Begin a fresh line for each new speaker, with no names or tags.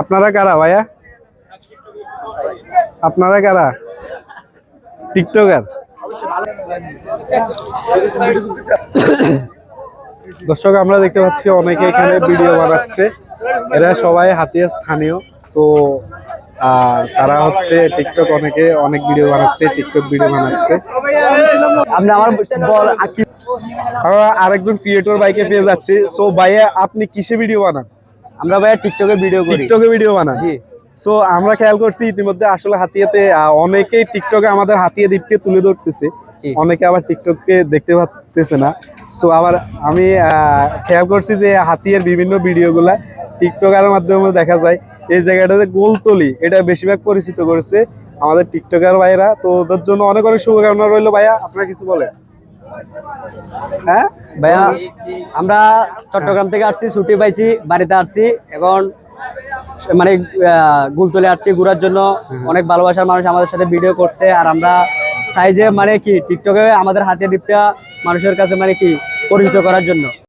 আপনারা কারা ভাইয়া? আপনারা কারা? টিকটকার? দর্শক আমরা দেখতে পাচ্ছি অনেকে এখানে ভিডিও বানাচ্ছে। এরা সবাই হাতিয়া স্থানীয়। সো তারা হচ্ছে টিকটক অনেকে অনেক ভিডিও বানাচ্ছে টিকটক ভিডিও বানাচ্ছে।
আমরা
আরেকজন ক্রিয়েটর বাইকে পেয়ে যাচ্ছি। সো ভাইয়া আপনি কিসে ভিডিও বানান?
আমরা ভাইয়া টিকটকে ভিডিও করি।
টিকটকে ভিডিও বানান
জি।
সো আমরা খেয়াল করছি ইতিমধ্যে আসলে হাতিয়াতে অনেকেই টিকটকে আমাদের হাতিয়া দ্বীপকে তুলে ধরতেছে। অনেকে আবার টিকটককে দেখতে পাচ্ছে না। সো আবার আমি খেয়াল করছি যে হাতিয়ার বিভিন্ন ভিডিওগুলা টিকটকারের মাধ্যমে দেখা যায়। এই জায়গাটাতে গোলতলি এটা বেশিরভাগ পরিচিত করেছে আমাদের টিকটকার ভাইরা তো ওদের জন্য অনেক অনেক শুভকামনা রইল ভাইয়া। আপনারা কিছু বলেন? হ্যাঁ?
ভাইয়া আমরা চট্টগ্রাম থেকে আসছি ছুটি পাইছি বাড়িতে আসছি এখন মানে আহ, গুলতলে আসছি ঘুরার জন্য। অনেক ভালোবাসার মানুষ আমাদের সাথে ভিডিও করছে আর আমরা চাই যে মানে কি টিকটকে আমাদের হাতে ডিপটা মানুষের কাছে মানে কি পরিচিত করার জন্য।